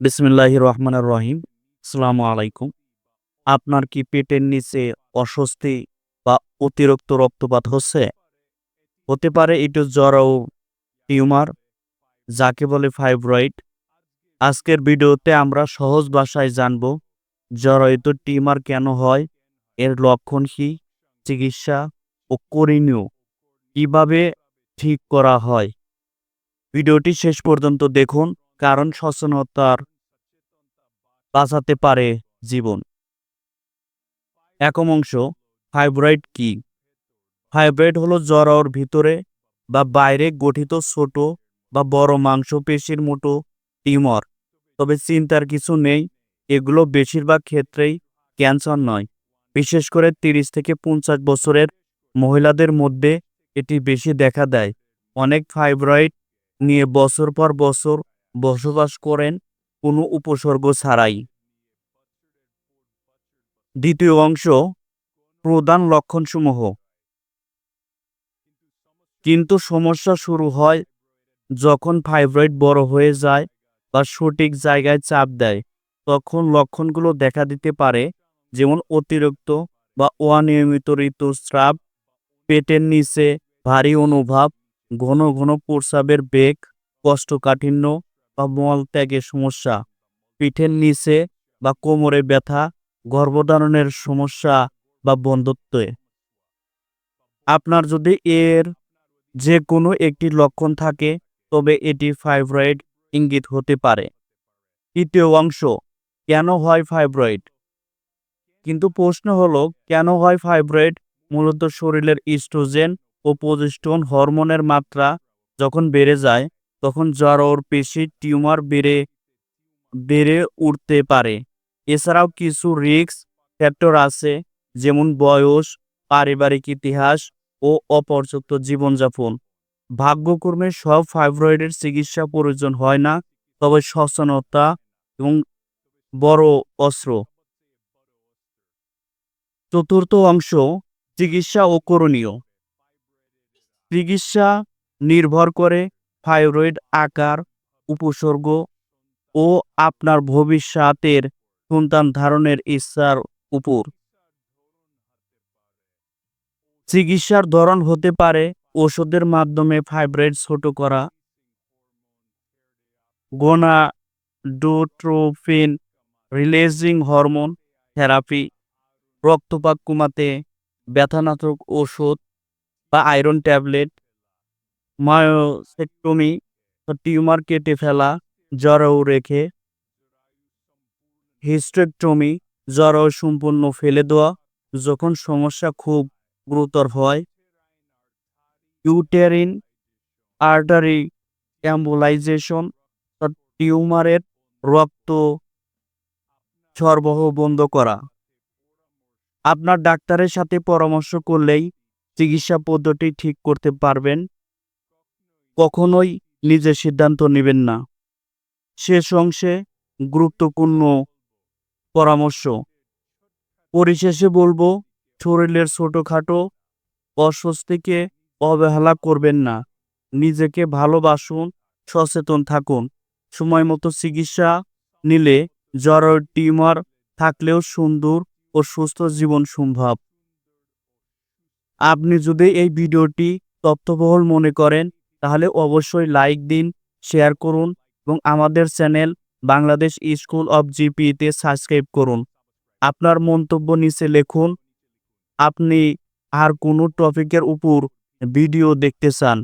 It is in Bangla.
বিসমিল্লাহ রহমানের রহিম আসসালামু আলাইকুম। আপনার কি পেটের নিচে অস্বস্তি বা অতিরিক্ত রক্তপাত হচ্ছে? হতে পারে এটি জরাও টিউমার, যাকে বলে ফাইব্রয়েড। আজকের ভিডিওতে আমরা সহজ ভাষায় জানব, জরায়িত টিউমার কেন হয়, এর লক্ষণ কী, চিকিৎসা ও করণীয় কীভাবে ঠিক করা হয়। ভিডিওটি শেষ পর্যন্ত দেখুন। কারণ সচেতনতার বাঁচাতে পারে জীবন। একম অংশ, ফাইব্রয়েড কি? ফাইব্রয়েড হলো জরাওর ভিতরে বা বাইরে গঠিত ছোট বা বড় মাংসপেশির মতো টিউমার। তবে চিন্তার কিছু নেই, এগুলো বেশিরভাগ ক্ষেত্রেই ক্যান্সার নয়। বিশেষ করে তিরিশ থেকে পঞ্চাশ বছরের মহিলাদের মধ্যে এটি বেশি দেখা দেয়। অনেক ফাইব্রয়েড নিয়ে বছর পর বছর বসবাস করেন কোনো উপসর্গ ছাড়াই। দ্বিতীয় অংশ, প্রধান লক্ষণসমূহ। কিন্তু সমস্যা শুরু হয় যখন ফাইব্রয়েড বড় হয়ে যায় বা সঠিক জায়গায় চাপ দেয়, তখন লক্ষণগুলো দেখা দিতে পারে, যেমন অতিরিক্ত বা অনিয়মিত ঋতুস্রাব, পেটের নিচে ভারী অনুভব, ঘন ঘন প্রস্রাবের বেগ কোষ্ঠকাঠিন্য বা মলত্যাগের সমস্যা, পিঠের নিচে বা কোমরে ব্যথা, গর্ভধারণের সমস্যা বা বন্ধত্বে। আপনার যদি এর যে কোনো একটি লক্ষণ থাকে, তবে এটি ফাইব্রয়েড ইঙ্গিত হতে পারে। তৃতীয় অংশ, কেন হয় ফাইব্রয়েড? কিন্তু প্রশ্ন হলো, কেন হয় ফাইব্রয়েড? মূলত শরীরের ইস্ট্রোজেন ও প্রজেস্টন হরমোনের মাত্রা যখন বেড়ে যায় তখন জরাওর পেশি টিউমার বেড়ে বেড়ে উঠতে পারে। এছাড়াও কিছু রিস্ক ফ্যাক্টর আছে, যেমন বয়স, পারিবারিক ইতিহাস ও অপর্যাপ্ত জীবনযাপন। ভাগ্যক্রমে সব ফাইব্রয়েডের চিকিৎসা প্রয়োজন, হয় না? তবে সচেতনতা এবং বড় অস্ত্র। চতুর্থ অংশ, চিকিৎসা ও করণীয় চিকিৎসা নির্ভর করে থাইরয়েড আকার, উপসর্গ ও আপনার ভবিষ্যতের সন্তান ধারণের ইচ্ছার উপর। চিকিৎসার ধরন হতে পারে ওষুধের মাধ্যমে ফাইব্রয়েড ছোট করা, গোনাডোট্রোফিন রিলিজিং হরমোন থেরাপি, রক্তপাত কমাতে, ব্যথানাশক ওষুধ বা আয়রন ট্যাবলেট মায়োসেক্টমি টিউমার কেটে ফেলা জরাও রেখে। হিস্টেকটমি জরাও সম্পূর্ণ ফেলে দেওয়া, যখন সমস্যা খুব গুরুতর হয়। ইউটেরিন আর্টারি অ্যাম্বুলাইজেশন টিউমারের রক্ত সরবরাহ বন্ধ করা। আপনার ডাক্তারের সাথে পরামর্শ করলেই চিকিৎসা পদ্ধতি ঠিক করতে পারবেন। কখনোই নিজের সিদ্ধান্ত নেবেন না। শেষ অংশে গুরুত্বপূর্ণ পরামর্শ। পরিশেষে বলব, শরীরের ছোটোখাটো অস্বস্তিকে অবহেলা করবেন না। নিজেকে ভালোবাসুন, সচেতন থাকুন। সময় মতো চিকিৎসা নিলে জ্বরের টিউমার থাকলেও সুন্দর ও সুস্থ জীবন সম্ভব। আপনি যদি এই ভিডিওটি তথ্যবহুল মনে করেন তাহলে অবশ্যই লাইক দিন শেয়ার করুন এবং আমাদের চ্যানেল বাংলাদেশ স্কুল অব জিপিতে সাবস্ক্রাইব করুন। আপনার মন্তব্য নিচে লিখুন। আপনি আর কোনো টপিকের উপর ভিডিও দেখতে চান।